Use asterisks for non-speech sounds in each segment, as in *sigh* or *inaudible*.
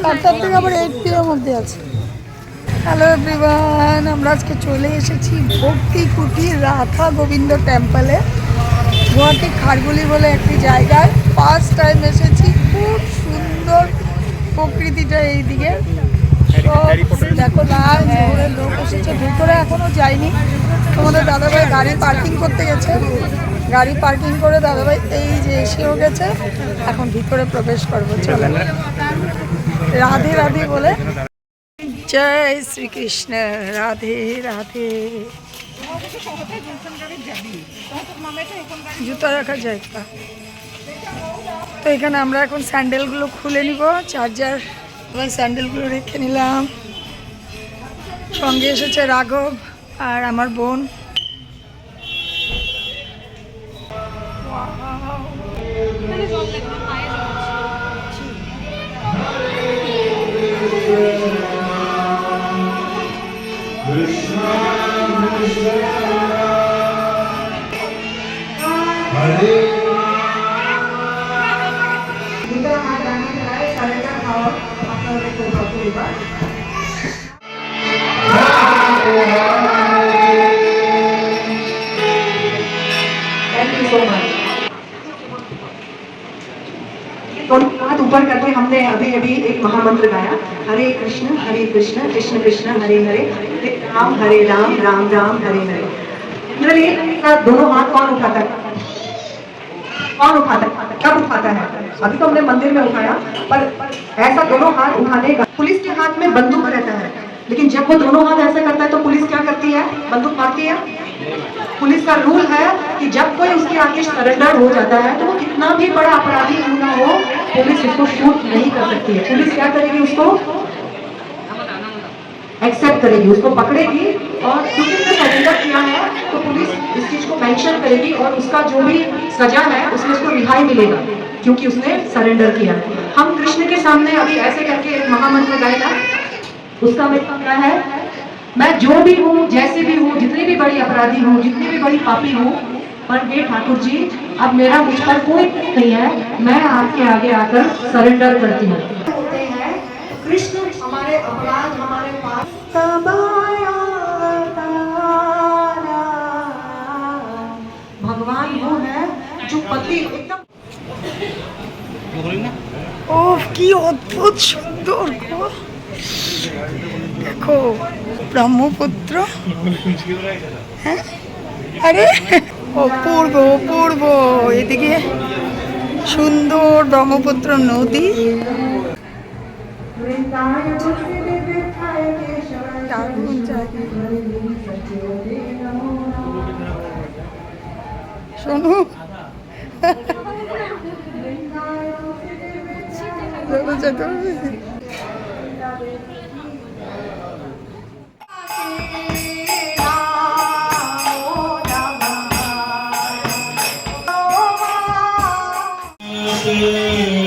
চারটার থেকে আবার এইটটির মধ্যে আছে। হ্যালো এভরিওয়ান আমরা আজকে চলে এসেছি ভক্তি কুটির রাধা গোবিন্দ টেম্পলে গুয়াহাটি খারগুলি বলে একটি জায়গায়। ফার্স্ট টাইম এসেছি, খুব সুন্দর প্রকৃতিটা এইদিকে। দেখো, লাল লোক এসেছে। ভিতরে এখনও যায়নি। তোমাদের দাদাভাই গাড়ি পার্কিং করতে গেছে। গাড়ি পার্কিং করে দাদাভাই এই যে এসেও গেছে। এখন ভিতরে প্রবেশ করব, চলো। রাধে রাধে বলে। জয় শ্রীকৃষ্ণ, রাধে রাধে। জুতো রাখার জায়গা তো এখানে আমরা এখন স্যান্ডেলগুলো খুলে নিব, চার্জার এবং স্যান্ডেলগুলো রেখে নিলাম। সঙ্গে এসেছে রাঘব আর আমার বোন। अभी अभी एक महामंत्र गाया, हरे कृष्ण हरे कृष्ण कृष्ण कृष्ण, हरे हरे राम हरे राम राम राम, हरे हरे। जनरली दोनों हाथ कौन उठाता है? कौन उठाता है? कब उठाता है? अभी तो हमने मंदिर में उठाया, पर ऐसा दोनों हाथ उठाने का, पुलिस के हाथ में बंदूक रहता है, लेकिन जब वो दोनों हाथ ऐसे करता है तो पुलिस क्या करती है? बंदूक मारती है। पुलिस का रूल है कि जब कोई उसके आगे सरेंडर हो जाता है तो वो कितना भी बड़ा अपराधी क्यों ना हो पुलिस उसको शूट नहीं कर सकती है। पुलिस क्या करेगी उसको? एक्सेप्ट करेगी। उसको पकड़ेगी और क्योंकि उसने सरेंडर किया है तो पुलिस इस चीज़ को मेंशन करेगी और उसका जो भी सजा है, उसमें उसको रिहाई मिलेगा, क्योंकि उसने सरेंडर किया हम कृष्ण के सामने अभी ऐसे करके एक महामंत्र गाएगा। उसका मतलब क्या है? मैं जो भी हूँ, जैसे भी हूँ, जितनी भी बड़ी अपराधी हूँ, जितनी भी बड़ी पापी हूँ, पर हे ठाकुर जी अब मेरा मुझ पर कोई नहीं है। मैं आपके आगे आकर सरेंडर करती हूँ। कृष्ण अपराध हमारे भगवान वो है जो पति एकदम ओह की अद्भुत सुंदर देखो ब्रह्मपुत्र। है? अरे! অপূর্ব অপূর্ব এদিকে সুন্দর ব্রহ্মপুত্র নদী। শোনো। *laughs* চলো যেতে Yeah.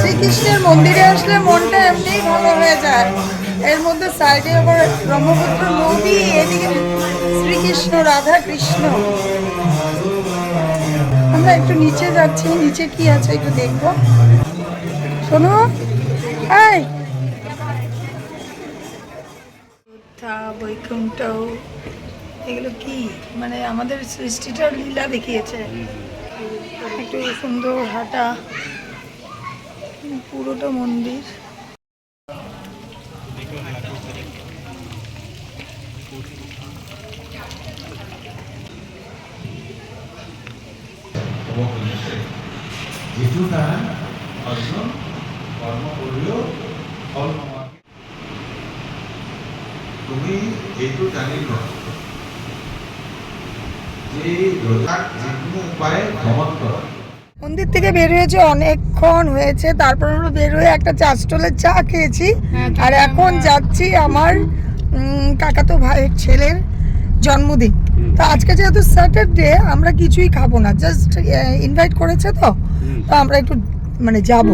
শ্রীকৃষ্ণের মন্দিরে আসলে মনটা এমনিই ভালো হয়ে যায়। এর মধ্যে সাইডে আবার ব্রহ্মপুত্র নদী, এদিকে শ্রীকৃষ্ণ, রাধা কৃষ্ণ। আমরা একটু নিচে যাচ্ছি। নিচে কি আছে একটু দেখব। শোনো এই। বৈকুণ্ঠ এগুলো কি? মানে আমাদের সৃষ্টিটা লীলা দেখিয়েছে। একটু সুন্দর হাঁটা পুরোটা মন্দির। যেটুটা কৰ্ম কৰিলেও ফল নোহোৱাকৈ তুমি এইটো জানি লোৱা যে রোজাক যিকোনো উপায়ে ভ্রমণ করা। মন্দির থেকে বের হয়েছে অনেকক্ষণ হয়েছে তারপর আমরা বের হয়ে একটা চা স্টলে চা খেয়েছি। আর এখন যাচ্ছি আমার উম, কাকাতো ভাইয়ের ছেলের জন্মদিন। তো আজকে যেহেতু স্যাটারডে আমরা কিছুই খাব না জাস্ট ইনভাইট করেছে তো তো আমরা একটু মানে যাব।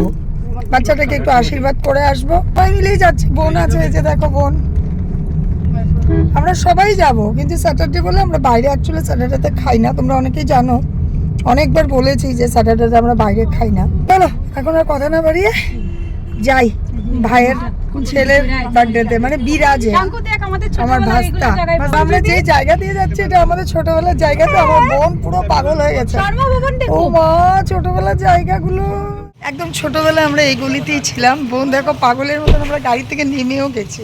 বাচ্চাটাকে একটু আশীর্বাদ করে আসব। সবাই মিলেই যাচ্ছি বোন আছে এই যে দেখো বোন। আমরা সবাই যাব কিন্তু স্যাটারডে বলে আমরা বাইরে অ্যাকচুয়ালি স্যাটারডেতে খাই না তোমরা অনেকেই জানো। অনেকবার বলেছি যে স্যাটারডেতে আমরা বাইরে খাই না। চলো এখন আর কথা না বাড়িয়ে যাই ভাইয়ের ছেলের বার্থডেতে মানে বিরাজে আমার ভাস্তা আমরা যে জায়গা দিয়ে যাচ্ছি এটা আমাদের ছোটবেলার জায়গাতে আমার বোন পুরো পাগল হয়ে গেছে। ও মা ছোটবেলার জায়গাগুলো। একদম ছোটবেলায় আমরা এই গলিতেই ছিলাম। বোন, দেখো, পাগলের মতন আমরা গাড়ি থেকে নেমেও গেছি।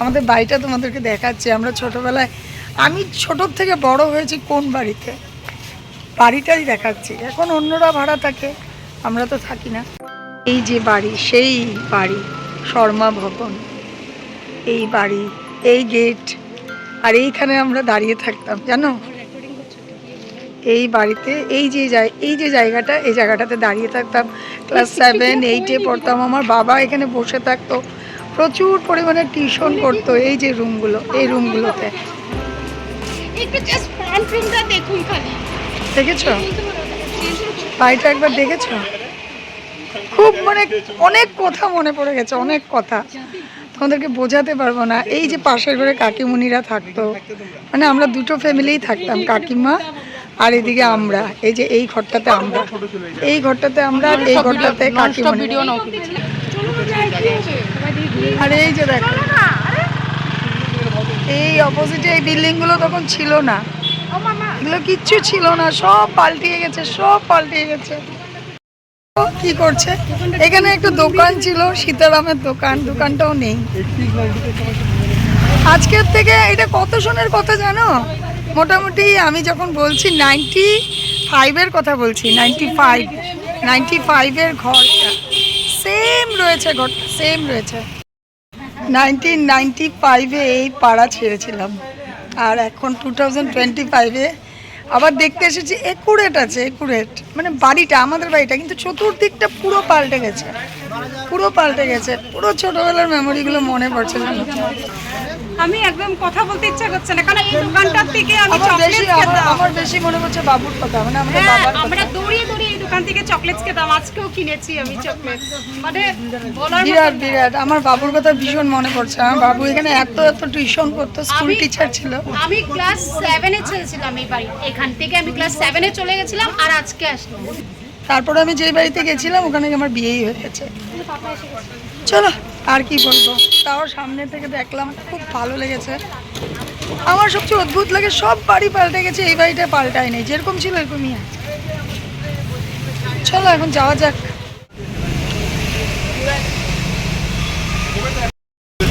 আমাদের বাড়িটা তোমাদেরকে দেখাচ্ছি। আমরা ছোটবেলায়, আমি ছোটোর থেকে বড় হয়েছি কোন বাড়িতে? বাড়িটাই দেখাচ্ছি। এখন অন্যরা ভাড়া থাকে, আমরা তো থাকি না। এই যে বাড়ি, সেই বাড়ি, শর্মা ভবন। এই বাড়ি, এই গেট, আর এইখানে আমরা দাঁড়িয়ে থাকতাম, জানো? এই বাড়িতে এই যে এই যে জায়গাটা এই জায়গাটাতে দাঁড়িয়ে থাকতাম। ক্লাস সেভেন এইটে পড়তাম। আমার বাবা এখানে বসে থাকতো। প্রচুর পরিমাণে টিউশন করতো এই যে রুমগুলো এই রুমগুলোতে। দেখেছ? বাড়িটা একবার দেখেছ? খুব মানে অনেক কথা মনে পড়ে গেছে অনেক কথা। তোমাদেরকে বোঝাতে পারব না। এই যে পাশের ঘরে কাকিমুনিরা থাকতো। মানে আমরা দুটো ফ্যামিলিই থাকতাম কাকিমা আর এদিকে আমরা এই যে এই ঘরটাতে আমরা এই ঘরটাতে আমরা এই ঘরটাতে আর এই যে দেখো এই অপোজিটে এই বিল্ডিংগুলো তখন ছিল না। এগুলো কিচ্ছু ছিল না সব পাল্টিয়ে গেছে সব পাল্টিয়ে গেছে। কি করছে? এখানে একটা দোকান ছিল সীতারামের দোকান দোকানটাও নেই। আজকের থেকে এটা কত সনের কথা জানো? মোটামুটি আমি যখন বলছি নাইনটি ফাইভের কথা বলছি, নাইনটি ফাইভ, নাইনটি ফাইভের ঘরটা সেম রয়েছে ঘরটা সেম রয়েছে। নাইনটিন নাইনটি ফাইভে এই পাড়া ছেড়েছিলাম। আর এখন টু থাউজেন্ড টোয়েন্টি ফাইভে আবার দেখতে এসেছি একুরেট আছে একুরেট মানে বাড়িটা, আমাদের বাড়িটা, কিন্তু চতুর্দিকটা পুরো পাল্টে গেছে। পুরো পাল্টে গেছে, পুরো ছোটোবেলার মেমোরিগুলো মনে পড়ছে আমি একদম কথা বলতে ইচ্ছা করছে না। কারণ এই দোকানটার থেকে আমি চকলেট খেতাম। আমার বেশি মনে পড়ছে বাবুর কথা। মানে আমাদের হ্যাঁ বাবার আমরা দৌড়িয়ে দৌড়িয়ে এই দোকান থেকে চকলেটস খেতাম। আজকেও কিনেছি আমি চকলেট মানে বলার বিরাট বিরাট। আমার বাবুর কথা ভীষণ মনে পড়ছে। আমার বাবু এখানে এত এত টিউশন করতো স্কুল টিচার ছিল। আমি ক্লাস সেভেনে ছেড়েছিলাম এই বাড়ি। এখান থেকে আমি ক্লাস সেভেনে চলে গেছিলাম আর আজকে আসলাম তারপরে আমি যেই বাড়িতে গেছিলাম ওখানে আমার বিয়েই হয়ে গেছে। চলো। আর কি বলব? তাও সামনে থেকে দেখলাম, খুব ভালো লেগেছে। আমার সবচেয়ে অদ্ভুত লাগে, সব বাড়ি পাল্টে গেছে, এই বাড়িটা পাল্টায় নেই যেরকম ছিল এরকমই চলো এখন যাওয়া যাক।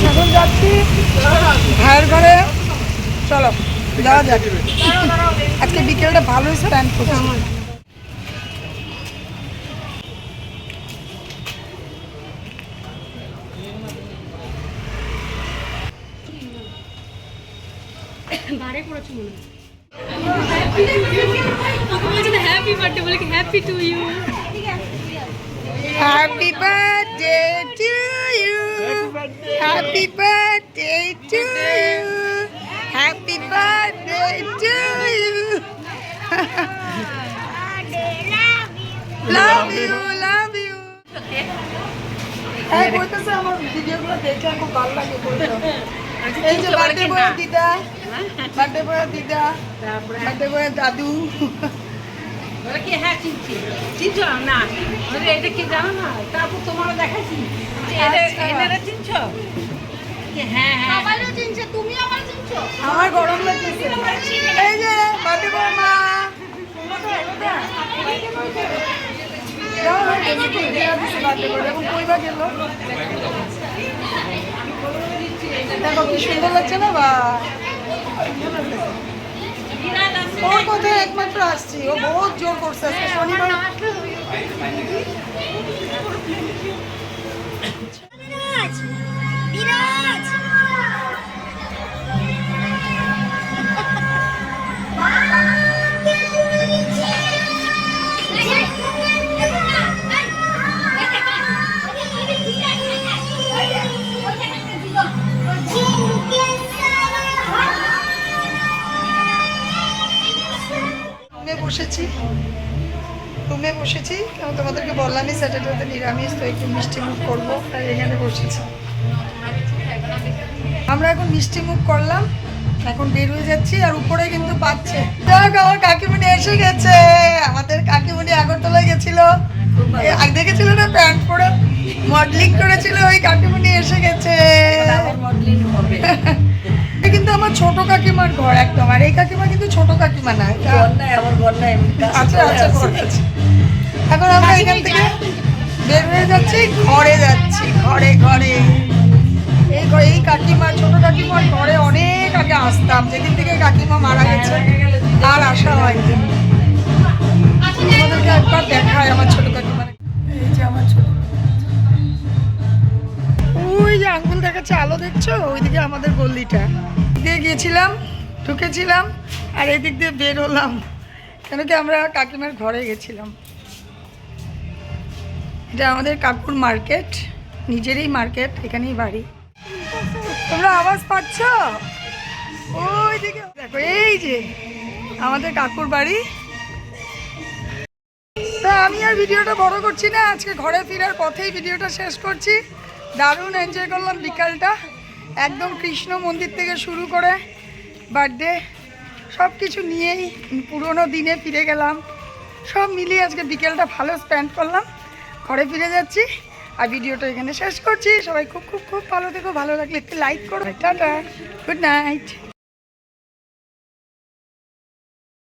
এখন যাচ্ছি ভাইয়ের ঘরে। চলো, যাওয়া যাক। আজকে বিকেলটা ভালোই স্প্যান্ড করছি। হ্যাপি বার্থডে বলে happy to you Happy birthday to you. Happy birthday to you. Happy birthday to you. love you, love you. হ্যাঁ বলতেছে আমার ভিডিওগুলো দেখে খুব ভালো লাগে এই যে বার্থডে বয়ের দিদা বার্থডে বয়ের দিদা বার্থডে বয়ের দাদু বলে কি হ্যাঁ চিনছি। চিনছো না? বলে এটা কি জানো না? তারপর তোমারও আচ্ছা। এনারা চিনছো? হ্যাঁ হ্যাঁ। চিনছে তুমি আমার চিনছো? আমার গরম এই যে বার্থডে বয় মা। দেখি কি সুন্দর লাগছে না বা। ওর কোথায়? একমাত্র আসছি। ও বহুত জোর করছে আজকে বিরাজ! বললামই স্যাটারডেতে নিরামিষ তো একটু মিষ্টি মুখ করব আর এখানে বসেছি। আমরা এখন মিষ্টি মুখ করলাম এখন বের হয়ে যাচ্ছি আর উপরে কিন্তু পাচ্ছে। দেখ আমার কাকিমুনি এসে গেছে। আমাদের কাকিমুনি আগরতলায় গেছিল। দেখেছিল না প্যান্ট পরে? মডেলিং করেছিল ওই কাকিমুনি এসে গেছে। কিন্তু আমার ছোট কাকিমার ঘর একদম আর এই কাকিমা কিন্তু ছোট কাকিমা না আচ্ছা আচ্ছা। এখন আমরা এখান থেকে বের হয়ে যাচ্ছি, ঘরে যাচ্ছি, ঘরে ঘরে। এই এই কাকিমা, ছোট কাকিমার ঘরে অনেক আগে আসতাম, যেদিন থেকে কাকিমা মারা গেছে আর আসা হয়নি। তোমাদেরকে একবার দেখায় আমার আমার ওই যে আঙ্গুল দেখাচ্ছে, আলো দেখছ? ওইদিকে আমাদের গল্লিটা। দিয়ে গিয়েছিলাম, ঢুকেছিলাম, আর এদিক দিয়ে বের হলাম। কেন কি আমরা কাকিমার ঘরে গেছিলাম। এটা আমাদের কাকুর মার্কেট। নিজেরই মার্কেট, এখানেই বাড়ি। তোমরা আওয়াজ পাচ্ছ? ওই দিকে। দেখো, এই যে আমাদের কাকুর বাড়ি। তা আমি আর ভিডিওটা বড় করছি না, আজকে ঘরে ফেরার পথেই ভিডিওটা শেষ করছি। দারুণ এনজয় করলাম বিকালটা। একদম কৃষ্ণ মন্দির থেকে শুরু করে বার্থডে সব কিছু নিয়েই পুরোনো দিনে ফিরে গেলাম। সব মিলিয়ে আজকে বিকেলটা ভালো স্পেন্ড করলাম। ঘরে ফিরে যাচ্ছি আর ভিডিওটা এখানে শেষ করছি। সবাই খুব খুব খুব ভালো থেকো, ভালো লাগলে একটু লাইক করো। Tata good night